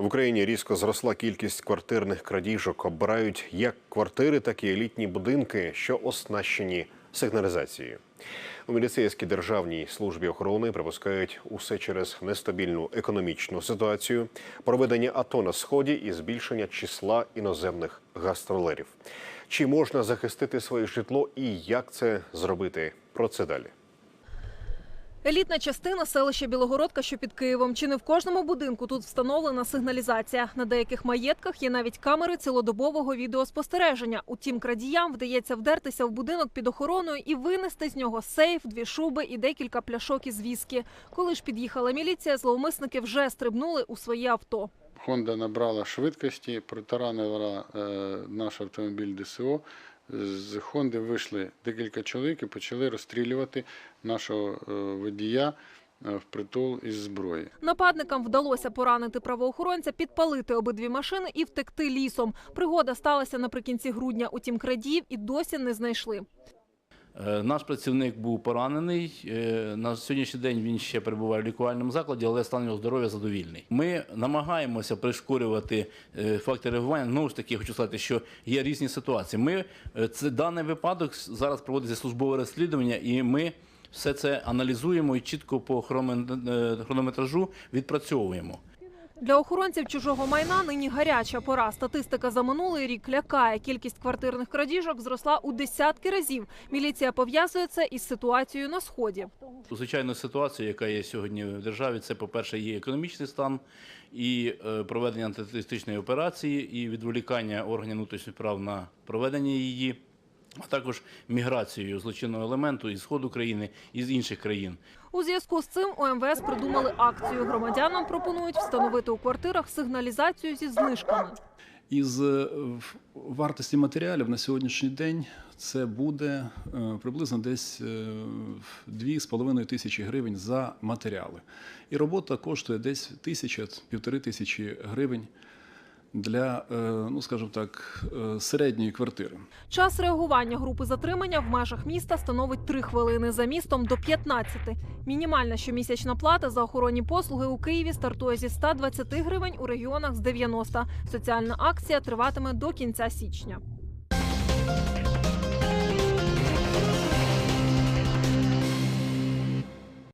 В Україні різко зросла кількість квартирних крадіжок. Обирають як квартири, так і елітні будинки, що оснащені сигналізацією. У міліцейській державній службі охорони припускають усе через нестабільну економічну ситуацію, проведення АТО на сході і збільшення числа іноземних гастролерів. Чи можна захистити своє житло і як це зробити? Про це далі. Елітна частина селища Білогородка, що під Києвом. Чи не в кожному будинку тут встановлена сигналізація? На деяких маєтках є навіть камери цілодобового відеоспостереження. Утім, крадіям вдається вдертися в будинок під охороною і винести з нього сейф, дві шуби і декілька пляшок із віскі. Коли ж під'їхала міліція, зловмисники вже стрибнули у своє авто. Honda набрала швидкості, протаранила е, наш автомобіль ДСО. З Хонди вийшли декілька чоловік і почали розстрілювати нашого е, водія в притул із зброї. Нападникам вдалося поранити правоохоронця, підпалити обидві машини і втекти лісом. Пригода сталася наприкінці грудня. Утім, крадіїв і досі не знайшли. Е, Наш працівник був поранений. Е, На сьогоднішній день він ще перебуває в лікувальному закладі, але стан його здоров'я задовільний. Ми намагаємося пришкурювати е, факти реагування. Знову ж таки, хочу сказати, що є різні ситуації. Ми це даний випадок зараз проводиться службове розслідування, і ми все це аналізуємо і чітко по хронометражу відпрацьовуємо. Для охоронців чужого майна нині гаряча пора. Статистика за минулий рік лякає. Кількість квартирних крадіжок зросла у десятки разів. Міліція пов'язує це із ситуацією на сході. Звичайно, ситуація, яка є сьогодні в державі, це, по-перше, є економічний стан і е, проведення антитерористичної операції, і відволікання органів внутрішніх справ на проведення її, а також міграцією злочинного елементу із сходу країни і з інших країн. У зв'язку з цим у МВС придумали акцію. Громадянам пропонують встановити у квартирах сигналізацію зі знижками. Із е, вартості матеріалів на сьогоднішній день це буде е, приблизно десь е, 2,5 тисячі гривень за матеріали. І робота коштує десь тисяча, півтори тисячі гривень для, е, ну скажімо так, е, середньої квартири. Час реагування групи затримання в межах міста становить 3 хвилини, за містом до 15. Мінімальна щомісячна плата за охоронні послуги у Києві стартує зі 120 гривень, у регіонах з 90. Соціальна акція триватиме до кінця січня.